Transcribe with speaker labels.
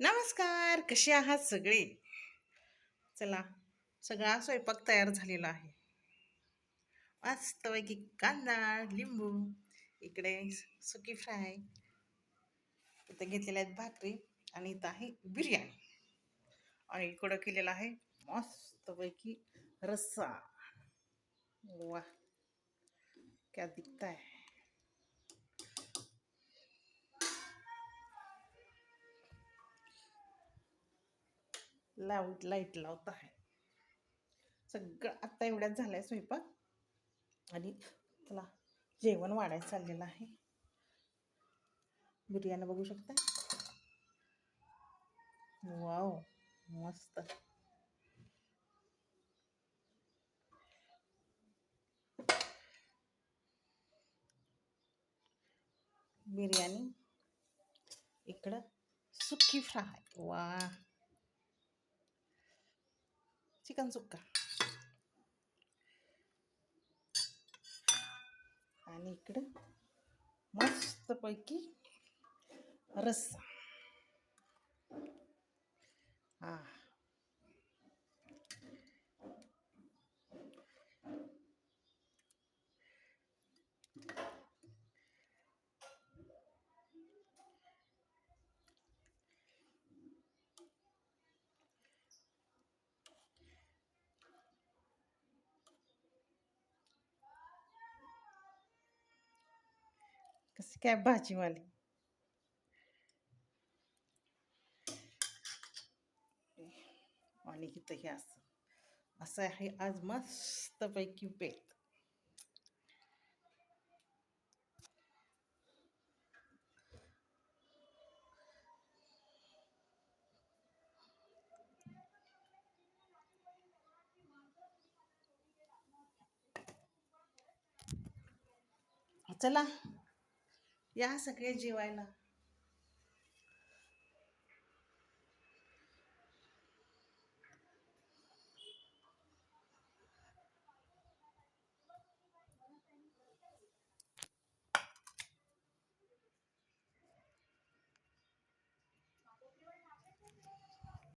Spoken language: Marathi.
Speaker 1: नमस्कार कसे आहात सगळे? चला सगळा स्वयंपाक तयार झालेला आहे. मस्तपैकी कांदा लिंबू इकडे सुकी फ्राय इथं घेतलेल्या आहेत भाकरी आणि इथं आहे बिर्याणी. आणि इकडं केलेला आहे. मस्तपैकी रस्सा. वा क्या दिखता है. लाव लाइट लावत आहे. सगळं आत्ता एवढ्याच झाला आहे स्वयंपाक. आणि चला जेवण वाढायला चाललेलं आहे. बिर्याणी बघू शकता वाव मस्त. बिर्याणी इकडं सुकी फ्राय. वा चिकन सुक्का आणि इकडं मस्तपैकी रस्सा. हा. कशी काय भाजीवाली? आणि इथं हे असं. असं आहे आज मस्तपैकी बेत चला. या सगळे जेवायला.